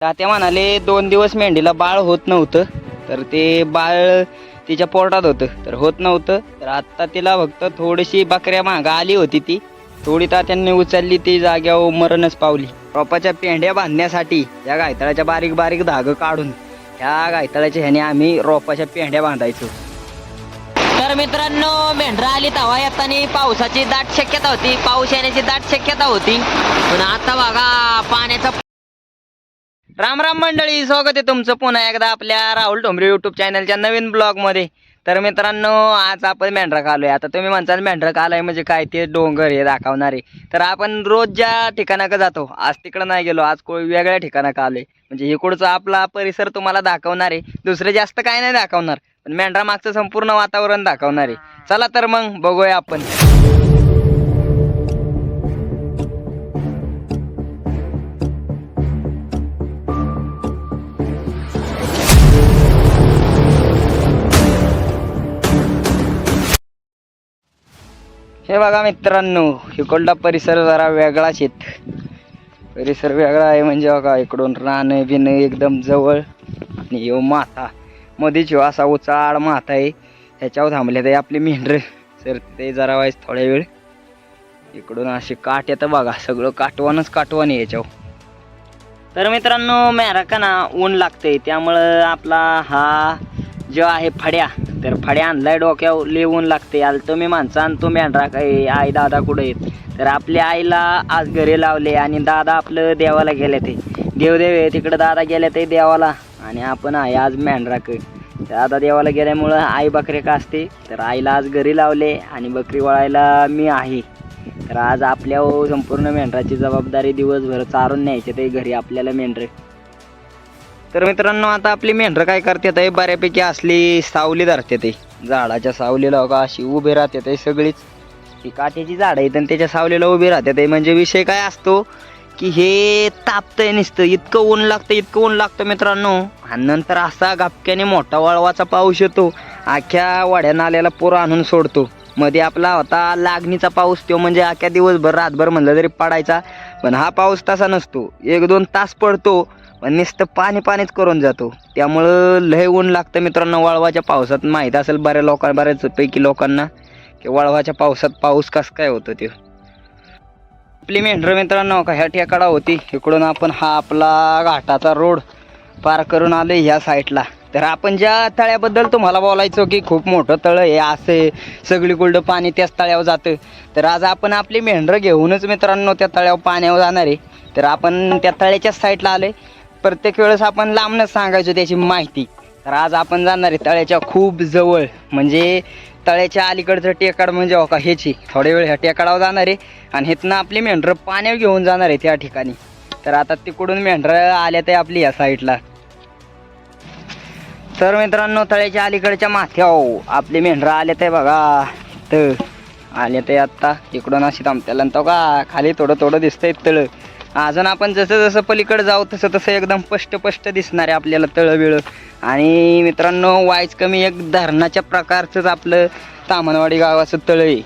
तात्या म्हणाले दोन दिवस मेंढीला बाळ होत नव्हतं तर ते बाळ तिच्या पोटात होतं. तर होत नव्हतं तर आत्ता तिला फक्त थोडीशी बकऱ्या मागं आली होती ती. थोडी तात्यांनी उचलली ती जाग्यावर मरणच पावली. रोपाच्या पेंढ्या बांधण्यासाठी या गायतळाच्या बारीक बारीक धागं काढून ह्या गायतळाच्या ह्याने आम्ही रोपाच्या पेंढ्या बांधायचो. तर मित्रांनो मेंढरा आली तवा येताना पावसाची दाट शक्यता होती. पाऊस येण्याची दाट शक्यता होती. पण आता बघा पाण्याचा राम राम मंडळी स्वागत आहे तुमचं पुन्हा एकदा आपल्या राहुल ठोंबरे युट्यूब चॅनलच्या नवीन ब्लॉगमध्ये तर मित्रांनो आज आपण मेंढरा आहे आता तुम्ही म्हणताल मेंढरा आलाय म्हणजे काय ते डोंगर हे दाखवणार आहे. तर आपण रोज ज्या ठिकाणाकडे जातो. आज तिकडं नाही गेलो आज कोळी वेगळ्या ठिकाणाकडे आलोय. म्हणजे इकडचा आपला परिसर तुम्हाला दाखवणार आहे. दुसरे जास्त काय नाही दाखवणार. पण मेंढरा मागचं संपूर्ण वातावरण दाखवणार आहे. चला तर मग बघूया आपण. हे बघा मित्रांनो इकडला परिसर जरा वेगळाच आहेत. परिसर वेगळा आहे म्हणजे बघा इकडून राहणं बिन एकदम जवळ. आणि यो माथा मध्येच येऊ असा उचाड माथा आहे. ह्याच्यावर थांबले ते आपली मेंढर सर ते जरा वाईस थोड्या वेळ. इकडून असे काट येतं बघा सगळं काटवानच काटवान आहे याच्यावर. तर मित्रांनो मेहराका ऊन लागते त्यामुळं आपला हा जो आहे फड्या तर फड्या आणलाय डोक्यावर लिहून लागते. आलं तुम्ही माणसं आणि तुम्ही आणरा काय आई दादा कुठे आहेत? तर आपल्या आईला आज घरी लावले आणि दादा आपलं देवाला गेले ते देवदेव आहे तिकडं दादा गेले ते देवाला. आणि आपण आहे आज मेंढराक दादा देवाला गेल्यामुळं आई बकरी का असते तर आईला आज घरी लावले आणि बकरी वळायला मी आहे. तर आज आपल्या संपूर्ण मेंढराची जबाबदारी दिवसभर चारून न्यायचे ते घरी आपल्याला मेंढरे. तर मित्रांनो आता आपली मेंढरं काय करते ते बऱ्यापैकी असली सावली धरते ते झाडाच्या सावलीला का अशी उभी राहते ते सगळीच. ही काट्याची झाडं आहेत आणि त्याच्या सावलीला उभी राहते ते म्हणजे विषय काय असतो की हे तापतंय नसतं. इतकं ऊन लागतं इतकं ऊन लागतं मित्रांनो. आणि नंतर असा गापक्याने मोठा वळवाचा पाऊस येतो. आख्या वाड्या नाल्याला पोरं आणून सोडतो. मध्ये आपला होता लागणीचा पाऊस तो म्हणजे आख्या दिवसभर रातभर म्हणलं तरी पडायचा. पण हा पाऊस तसा नसतो. एक दोन तास पडतो. पण नुसतं पाणी पाणीच करून जातो. त्यामुळं लय ऊन लागतं मित्रांनो वळवाच्या पावसात. माहीत असेल बऱ्या लोकांना बऱ्याचपैकी लोकांना की वळवाच्या पावसात पाऊस कसं काय होतं ते. आपली मेंढरं मित्रांनो का ह्या ठेकाडा होती. इकडून आपण हा आपला घाटाचा रोड पार करून आलो ह्या साईडला. तर आपण ज्या तळ्याबद्दल तुम्हाला बोलायचो की खूप मोठं तळं आहे असे सगळीकडं पाणी त्याच तळ्यावर जातं. तर आज आपण आपली मेंढरं घेऊनच मित्रांनो त्या तळ्यावर पाण्यावर जाणार आहे. तर आपण त्या तळ्याच्याच साईडला आलोय. प्रत्येक वेळेस आपण लांबनच सांगायचो त्याची माहिती. तर आज आपण जाणार आहे तळ्याच्या खूप जवळ. म्हणजे तळ्याच्या अलीकडचं टेकाड म्हणजे हो का ह्याची. थोड्या वेळ ह्या टेकाडावर जाणार आहे. आणि हेतनं आपली मेंढरं पाण्यावर घेऊन जाणार आहे त्या ठिकाणी. तर आता तिकडून मेंढरं आल्या ते आपली या साईडला. तर मित्रांनो तळ्याच्या अलीकडच्या माथ्याव हो. आपली मेंढरं आल्या ते बघा. तर आल्या ते आत्ता. इकडून अशी थांबत्याला तो का खाली थोडं थोडं दिसतंय तळं. अजून आपण जसं जसं पलीकडे जाऊ तसं तसं एकदम स्पष्ट स्पष्ट दिसणार आहे आपल्याला तळं बिळं आणि मित्रांनो वायच कमी एक धरणाच्या प्रकारचंच आपलं तामणवाडी गावाचं तळ आहे.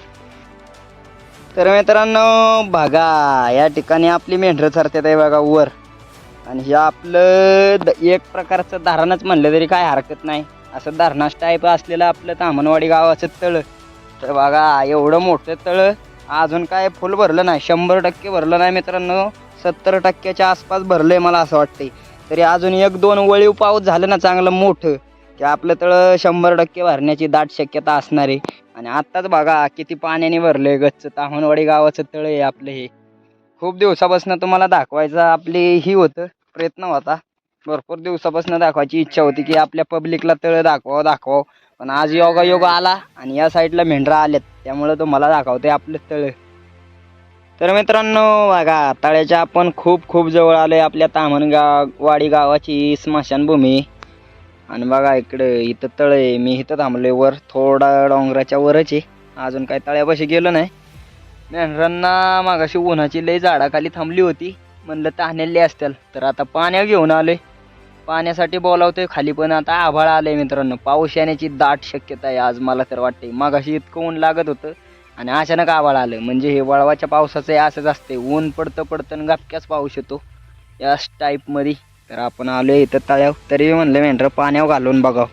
तर मित्रांनो बघा या ठिकाणी आपली मेंढरं चरतात आहे बघा वर. आणि हे आपलं द- एक प्रकारचं धरणच म्हणलं तरी काय हरकत नाही. असं धरणाच टाईप असलेलं आपलं तामणवाडी गावाचं तळं. तर बघा एवढं मोठं तळं अजून काय फुल भरलं नाही शंभर टक्के भरलं नाही मित्रांनो. सत्तर टक्क्याच्या आसपास भरलंय मला असं वाटतंय. तरी अजून एक दोन वळीव पाऊस झालं ना चांगलं मोठं की आपलं तळं शंभर टक्के भरण्याची दाट शक्यता असणार आहे. आणि आत्ताच बघा किती पाण्याने भरलंय गच्च तामणवाडी गावाचं तळं आहे आपलं हे. खूप दिवसापासून तुम्हाला दाखवायचं आपली ही होतं प्रयत्न होता. भरपूर दिवसापासून दाखवायची इच्छा होती की आपल्या पब्लिकला तळं दाखवावं दाखवावं. पण आज योगा योगा आला आणि या साईडला मेंढरा आल्यात त्यामुळं तुम्हाला दाखवते आपलं तळं. तर मित्रांनो बघा तळ्याच्या आपण खूप खूप जवळ आलोय आपल्या तामणगाव वाडी गावाची स्मशानभूमी. आणि बघा इकडे इथं तळ आहे. मी इथं थांबलोय वर थोडा डोंगराच्या वरच आहे. अजून काय तळ्यापाशी गेलो नाही. मेंढरांना मागाशी उन्हाची लई झाडाखाली थांबली होती. म्हणलं तहानेली असतील. तर आता पाण्या घेऊन आलोय. पाण्यासाठी बोलावतोय खाली पण आता आभाळ आलंय मित्रांनो. पाऊस येण्याची दाट शक्यता आहे आज मला तर वाटते मागाशी इतकं ऊन लागत होतं. आणि अचानक आवाळ आलं. म्हणजे हे वळवाच्या पावसाचं हे असंच असते ऊन पडतं पडतं आणि गपक्याच पाऊस येतो. या टाईपमध्ये तर आपण आलो इथं तळ्यावर. तरी म्हणलं मेंढरं पाण्यावर घालून बघाव.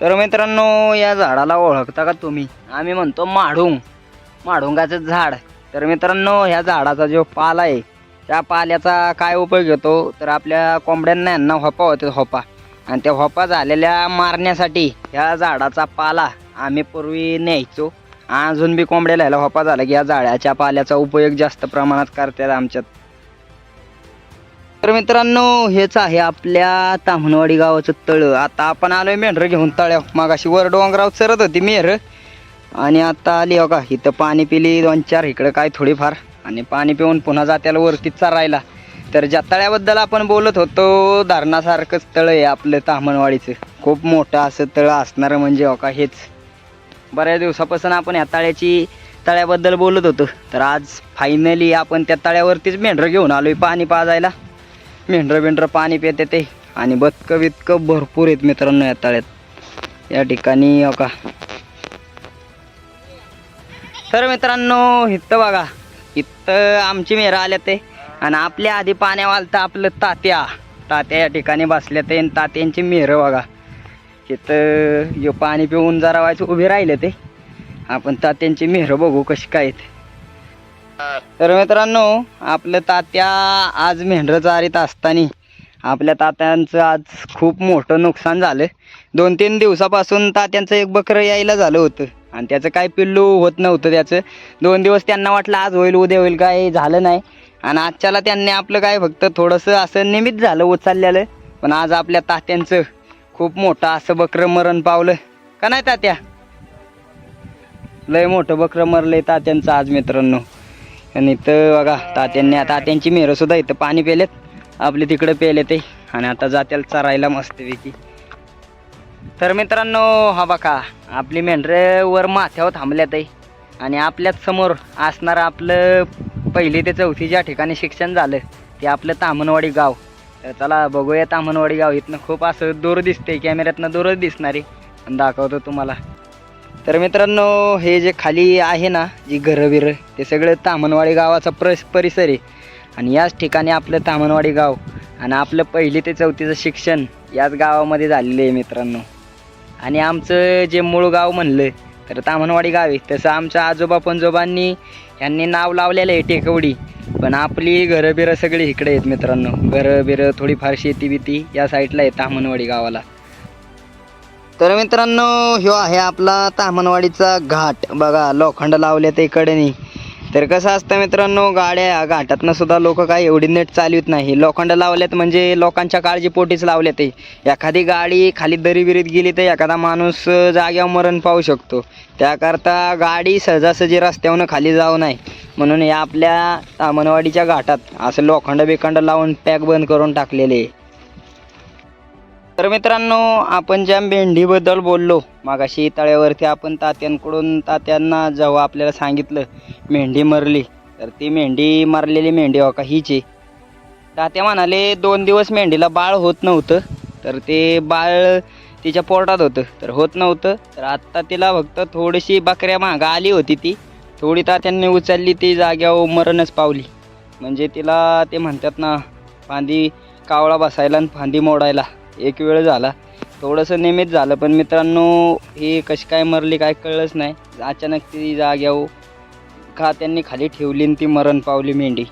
तर मित्रांनो या झाडाला ओळखता का तुम्ही? आम्ही म्हणतो माढुंग. माढुंगाचं झाड. तर मित्रांनो ह्या झाडाचा जो पाला आहे त्या पाल्याचा काय उपयोग येतो? तर आपल्या कोंबड्यांना यांना होपा होते होपा. आणि त्या होपा झालेल्या मारण्यासाठी ह्या झाडाचा पाला आम्ही पूर्वी न्यायचो. अजून बी कोंबड्या लायला होपा झाला की या जाळ्याच्या पाल्याचा उपयोग जास्त प्रमाणात करतात आमच्यात. तर मित्रांनो हेच आहे आपल्या ताम्हणवाडी गावाचं तळं. आता आपण आलोय मेंढरं घेऊन तळ्या मागाशी वर डोंगराव चरत होती मेहर आणि आता आली हो का? इथं पाणी पिली दोन चार इकडं काय थोडीफार. आणि पाणी पिऊन पुन्हा जात्याला वरती चरायला. तर ज्या तळ्याबद्दल आपण बोलत होतो धरणासारखंच तळ आहे आपलं ताम्हणवाडीचं. खूप मोठं असं तळं असणारं म्हणजे हो का हेच. बऱ्याच दिवसापासून आपण या तळ्याची तळ्याबद्दल बोलत होतो. तर आज फायनली आपण त्या तळ्यावरतीच मेंढरं घेऊन आलोय पाणी पाजायला. मेंढरं बेंढरं पाणी पिते ते. आणि बदकं बितकं भरपूर आहेत मित्रांनो या तळ्यात. या ठिकाणी का तर मित्रांनो इथं बघा. इथं आमची मेरं आल्या ते. आणि आपल्या आधी पाण्यावाल तर आपलं तात्या. तात्या या ठिकाणी बसल्या ते आणि तात्यांची मेरं बघा. तिथं यो पाणी पिऊन जरा व्हायचं उभे राहिले ते. आपण तात्यांची मेहरं बघू कशी काय आहेत. तर मित्रांनो आपलं तात्या आज मेंढरं चारीत असताना आपल्या तात्यांचं आज खूप मोठं नुकसान झालं. दोन तीन दिवसापासून तात्यांचं एक बकरं यायला झालं होतं. आणि त्याचं काय पिल्लू होत नव्हतं त्याचं. दोन दिवस त्यांना वाटलं आज होईल उद्या होईल काय झालं नाही. आणि आजच्याला त्यांनी आपलं काय फक्त थोडंसं असं निमित्त झालं उचललेलं. पण आज आपल्या तात्यांचं खूप मोठं असं बकरं मरण पावलं. का नाही तात्या? लय मोठं बकरं मरलंय तात्यांचं आज मित्रांनो. आणि इथं बघा तात्यांनी तात्यांची मेरं सुद्धा इथं पाणी पेलेत. आपले तिकडे पेले ते आणि आता जात्याला चरायला मस्तपैकी. तर मित्रांनो हा बघा आपली मेंढरं वर माथ्यावर थांबल्यात आहे आणि आपल्याच समोर असणारं आपलं पहिली ते चौथी ज्या ठिकाणी शिक्षण झालं ते आपलं तामनवाडी गाव. तर चला बघूया तामनवाडी गाव इथनं खूप असं दूर दिसते कॅमेऱ्यातनं दूरच दिसणारी. आणि दाखवतो तुम्हाला. तर मित्रांनो हे जे खाली आहे ना जी घरं बिरं ते सगळं तामनवाडी गावाचा प्रस परिसर आहे. आणि याच ठिकाणी आपलं तामनवाडी गाव आणि आपलं पहिली ते चौथीचं शिक्षण याच गावामध्ये झालेलं आहे मित्रांनो. आणि आमचं जे मूळ गाव म्हणलं तर तामणवाडी गाव. आहे तसं आमच्या आजोबा पणजोबांनी यांनी नाव लावलेलं आहे टेकवडी. पण आपली घरं बिरं सगळी इकडे आहेत मित्रांनो. घरं बिरं थोडीफार शेती बिती या साईडला आहे तामणवाडी गावाला. तर मित्रांनो ह्यो आहे आपला तामणवाडीचा घाट. बघा लोखंड लावले ते कडेनी तर कसं असतं मित्रांनो गाड्या घाटातनं सुद्धा लोक काय एवढी नेट चालवत नाही. लोखंड लावल्यात म्हणजे लोकांच्या काळजीपोटीच लावल्यात ते एखादी गाडी खाली दरीबिरीत गेली तर एखादा माणूस जाग्यावर मरण पाहू शकतो. त्याकरता गाडी सहजासहजी रस्त्यावरून खाली जाऊ नये. म्हणून या आपल्या तामनवाडीच्या घाटात असं लोखंड बिखंड लावून पॅक बंद करून टाकलेले. आहे तर मित्रांनो आपण ज्या मेंढीबद्दल बोललो मागाशी तळ्यावरती आपण तात्यांकडून तात्यांना जेव्हा आपल्याला सांगितलं मेंढी मरली तर ती मेंढी मरलेली मेंढी हो का हीच आहे. तात्या म्हणाले दोन दिवस मेंढीला बाळ होत नव्हतं तर ते बाळ तिच्या पोटात होतं तर होत नव्हतं तर आत्ता तिला फक्त थोडीशी बकऱ्या मागं आली होती ती. थोडी तात्यांनी उचलली ती जाग्यावर मरणच पावली. म्हणजे तिला ते म्हणतात ना फांदी कावळा बसायला आणि फांदी मोडायला. एक वेळ झाला. थोडंसं निमित्त झालं पण मित्रांनो ही कशी काय मरली काय कळलंच नाही. अचानक ती जाग्यावर का त्यांनी खाली ठेवली आणि ती मरण पावली मेंढी.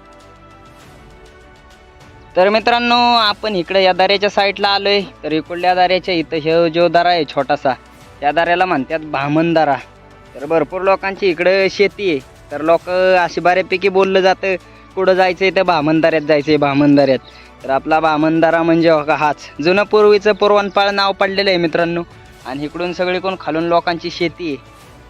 तर मित्रांनो आपण इकडे या दाऱ्याच्या साईडला आलोय. तर इकडल्या दाऱ्याच्या इथं हे जो दारा आहे छोटासा त्या दाऱ्याला म्हणतात भामन दारा. तर भरपूर लोकांची इकडं शेती आहे. तर लोक अशी बऱ्यापैकी बोललं जातं कुठं जायचं आहे तर भामनदाऱ्यात जायचं आहे भामनदाऱ्यात तर आपला बामनदारा म्हणजे हो बघा हाच. जुनं पूर्वीचं पुरवणपाळ नाव पडलेलं आहे मित्रांनो. आणि इकडून सगळीकडून खालून लोकांची शेती आहे.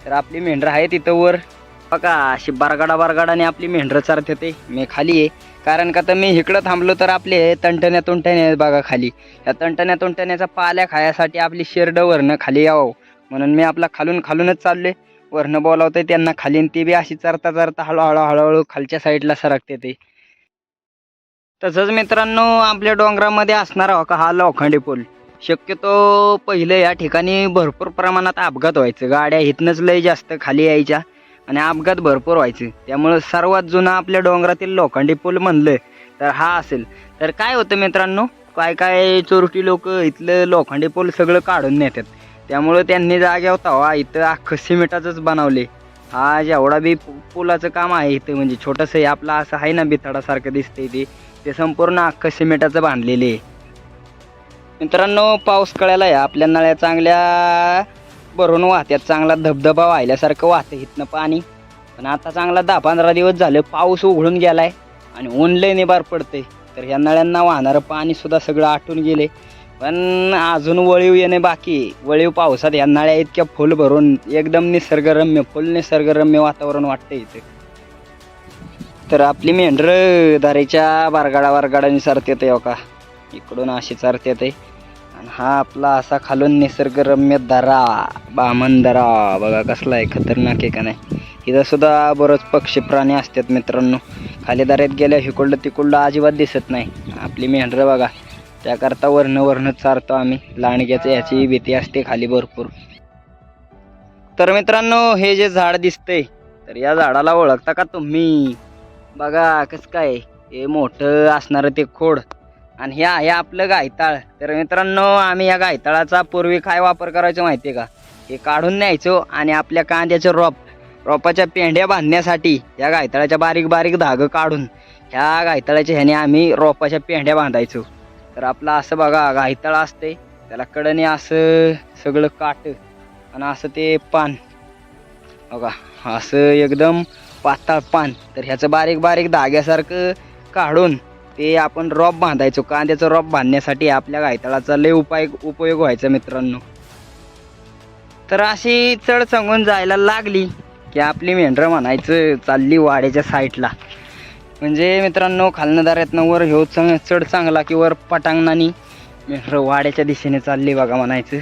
तर आपली मेंढरं आहे तिथं वर. हो बघा अशी बारगाडा बारगाडाने आपली मेंढरं चारते ते. मी खाली आहे. कारण का तर मी इकडं थांबलो तर आपले तंटण्या तुंटण्या बघा खाली. या तंटण्या तुंटण्याचा पाल्या खायासाठी आपली शेरडं वरनं खाली यावं. म्हणून मी आपला खालून खालूनच चालले वरनं बोलावतंय त्यांना खाली ती बी अशी चरता चरता हळूहळू हळूहळू खालच्या साईडला सरकते ते. तसंच मित्रांनो आपल्या डोंगरामध्ये असणारा हो का? हा लोखंडी पूल. शक्यतो पहिलं या ठिकाणी भरपूर प्रमाणात अपघात व्हायचं. गाड्या इथनंच लय जास्त खाली यायच्या आणि अपघात भरपूर व्हायचे. त्यामुळं सर्वात जुना आपल्या डोंगरातील लोखंडी पूल म्हणलं तर हा असेल. तर काय होतं मित्रांनो काय काय चोरटी लोक इथलं लोखंडी पूल सगळं काढून नेतात. त्यामुळं त्यांनी जाग्यावर तवा इथं अख्खं सिमेंटाचंच बनवले. हा जेवढा बी पुलाचं काम आहे इथं म्हणजे छोटंसं हे आपलं असं आहे ना बिथाडासारखं दिसतंय ते. ते संपूर्ण अख्खं सिमेंटाचं बांधलेले आहे. मित्रांनो पाऊस कळायला आहे आपल्या नळ्या चांगल्या भरून वाहत्यात. चांगला धबधबा वाहिल्यासारखं वाहतं इथनं पाणी. पण आता चांगला दहा पंधरा दिवस झालं पाऊस उघडून गेलाय आणि ऊन लय निबार पडते तर ह्या नळ्यांना वाहणारं पाणी सुद्धा सगळं आटून गेले पण अजून वळीव येणे बाकी वळीव पावसात ह्या नळ्या इतक्या फुल भरून एकदम निसर्गरम्य फुल निसर्गरम्य वातावरण वाटतं इथे. तर आपली मेंढरं दारीच्या बारगाडा बारगाडाने येते हो का? इकडून अशी चारत आहे आणि हा आपला असा खालून निसर्गरम्य दरा बामन दरा. बघा कसला आहे खतरनाक आहे का नाही? इथं सुद्धा पक्षी प्राणी असतात मित्रांनो. खाली दऱ्यात गेल्या हिकडलं तिकडलं अजिबात दिसत नाही. आपली मेंढरं बघा त्याकरता वर्ण वर्ण चारतो आम्ही. लांडग्याचं ह्याची भीती असते खाली भरपूर. तर मित्रांनो हे जे झाड दिसतंय तर या झाडाला ओळखता का तुम्ही? बघा कसं काय? हे मोठं असणारं ते खोड. आणि हे आहे आपलं गायताळ. तर मित्रांनो आम्ही या गायताळाचा पूर्वी काय वापर करायचो माहिती आहे का? हे काढून न्यायचो आणि आपल्या कांद्याचं रोप रोपाच्या पेंड्या बांधण्यासाठी या गायताळाच्या बारीक बारीक धागं काढून ह्या गायताळाच्या ह्याने आम्ही रोपाच्या पेंड्या बांधायचो. तर आपलं असं बघा गायताळ असते त्याला कडने असं सगळं काट आणि असं ते पान. बघा असं एकदम पाताळ पान. तर ह्याचं बारीक बारीक धाग्यासारखं काढून ते आपण रॉप बांधायचो. कांद्याचं रॉप बांधण्यासाठी आपल्या गायतळाचा लय उपाय उपयोग व्हायचा मित्रांनो. तर अशी चढ सांगून जायला लागली की आपली मेंढरं म्हणायचं चालली वाड्याच्या साईडला. म्हणजे मित्रांनो खालनदाऱ्यातनं वर ह्यो चांग चढ चांगला की वर पटांगणानी मेंढरं वाड्याच्या दिशेने चालली बघा म्हणायचं.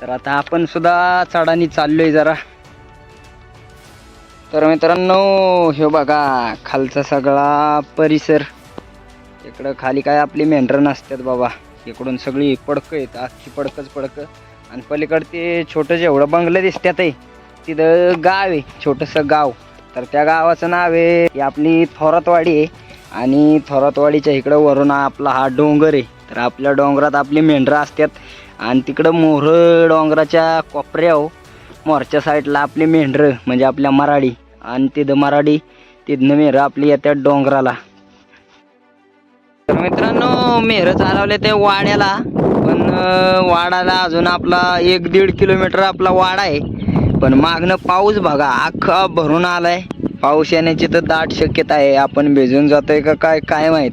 तर आता आपण सुद्धा चढानी चाललोय जरा. तर मित्रांनो हे बघा खालचा सगळा परिसर. इकडं खाली काय आपली मेंढरं नसतात बाबा. इकडून सगळी पडकं येतं अख्खी पडकंच पडकं. आणि पलीकडं ते छोटं जेवढं बंगलं दिसतात आहे तिथं गाव आहे छोटंसं गाव. तर त्या गावाचं नाव आहे ही आपली थोरातवाडी आहे. आणि थोरातवाडीच्या इकडं वरून आपला हा डोंगर आहे. तर आपल्या डोंगरात आपली मेंढरं असतात. आणि तिकडं मोहर डोंगराच्या कोपऱ्यावर हो. मोरच्या साईडला आपली मेंढरं म्हणजे आपल्या मराठी आणि तिथं मराठी तिथनं मेहरं आपली येतात डोंगराला. तर मित्रांनो मेहरं चालवले ते वाड्याला. पण वाडाला अजून आपला एक दीड किलोमीटर आपला वाडा आहे. पण मागणं पाऊस बघा अख्खा भरून आलाय. पाऊस येण्याची तर दाट शक्यता आहे. आपण भिजून जातोय का काय काय माहीत.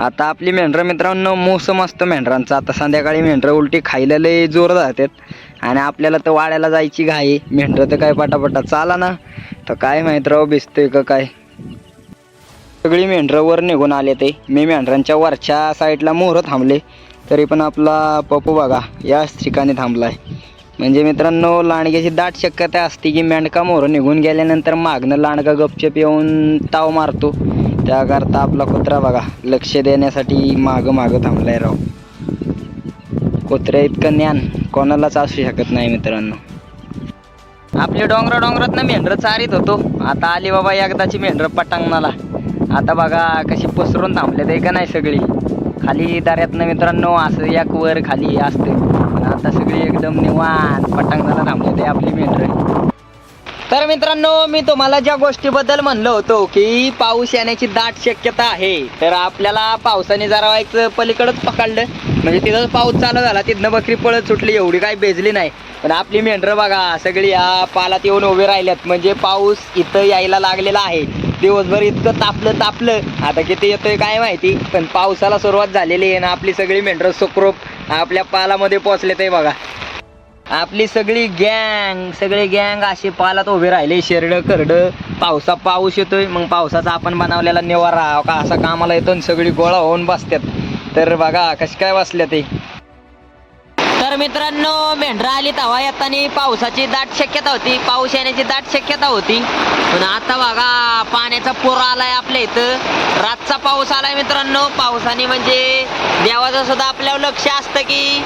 आता आपली मेंढरं मित्रांनो मोसम असतं मेंढरांचा. आता संध्याकाळी मेंढरं उलटी खायला लय जोर जातात आणि आपल्याला तर वाड्याला जायची घाई. मेंढरं तर काय पटापटा चाला ना. तर काय माहीत राव भिजतोय का काय? सगळी मेंढरं वर निघून आले ते. मी मेंढरांच्या वरच्या साईडला मोहरं थांबले. तरी पण आपला पप्पू बघा याच ठिकाणी थांबलाय. म्हणजे मित्रांनो लांडग्याची दाट शक्यता असते की मेंढका मोहरं निघून गेल्यानंतर मागणं लांडगा गपचप येऊन ताव मारतो. त्याकरता आपला कुत्रा बघा लक्ष देण्यासाठी मागं मागं थांबलाय राव. कुत्र्या इतकं ज्ञान कोणालाच असू शकत नाही मित्रांनो. आपले डोंगरा डोंगरात मेंढरं चारीत होतो. आता आली बाबा एकदाची मेंढरं पटांगणाला आता बघा कशी पसरून थांबले ते का नाही सगळी. खाली दाऱ्यातनं मित्रांनो असं एक वर खाली असतं आता सगळी एकदम निवान पटांगणाला थांबले ते आपली मेंढरं. तर मित्रांनो मी तुम्हाला ज्या गोष्टीबद्दल म्हणलं होतो की पाऊस येण्याची दाट शक्यता आहे तर आपल्याला पावसाने जरा व्हायचं पलीकडच पकडलं. म्हणजे तिथं पाऊस चालू झाला तिथनं बकरी पळत सुटली एवढी काही बेजली नाही. पण आपली मेंढरं बघा सगळी या पालात येऊन उभे राहिल्यात. म्हणजे पाऊस इथं यायला लागलेला आहे. दिवसभर इतकं तापलं तापलं. आता किती येतोय काय माहिती पण पावसाला सुरुवात झालेली आहे ना आपली सगळी मेंढरं सुखरूप आपल्या पालामध्ये पोचले ते बघा. आपली सगळी गँग सगळी गँग अशी पालात उभे राहिले. शेरड करड पावसा पाऊस येतोय. मग पावसाचा आपण बनवलेला निवारा का असा कामाला येतो आणि सगळी गोळा होऊन बसतात. तर बघा कशी काय वाचल्या ते. तर मित्रांनो मेंढरा आली तवा येताना पावसाची दाट शक्यता होती. पाऊस येण्याची दाट शक्यता होती. पण आता बघा पाण्याचा पूर आलाय आपल्या इथं. रातचा पाऊस आलाय मित्रांनो. पावसाने म्हणजे देवाचं सुद्धा आपल्यावर लक्ष असतं की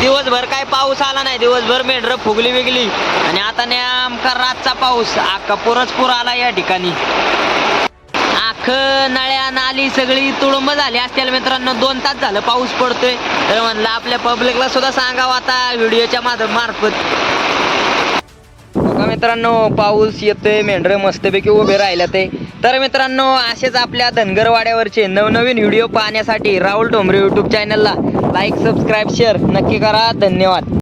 दिवसभर काय पाऊस आला नाही. दिवसभर मेंढरं फुगली विगली आणि आता नेमका रातचा पाऊस अख्खा पुरच पूर आला या ठिकाणी. अख्खा नळ्या नाली सगळी तुडुंब झाली असतील मित्रांनो. दोन तास झालं पाऊस पडतोय. तर म्हणलं आपल्या पब्लिकला सुद्धा सांगावं आता व्हिडिओच्या माध मार्फत. बघा मित्रांनो पाऊस येतोय मेंढरे मस्तपैकी उभे राहिले ते तर मित्रांनो असेच आपल्या धनगरवाड्यावरचे नवनवीन व्हिडिओ पाहण्यासाठी राहुल ठोंबरे यूट्यूब चॅनलला लाईक सबस्क्राईब शेअर नक्की करा. धन्यवाद.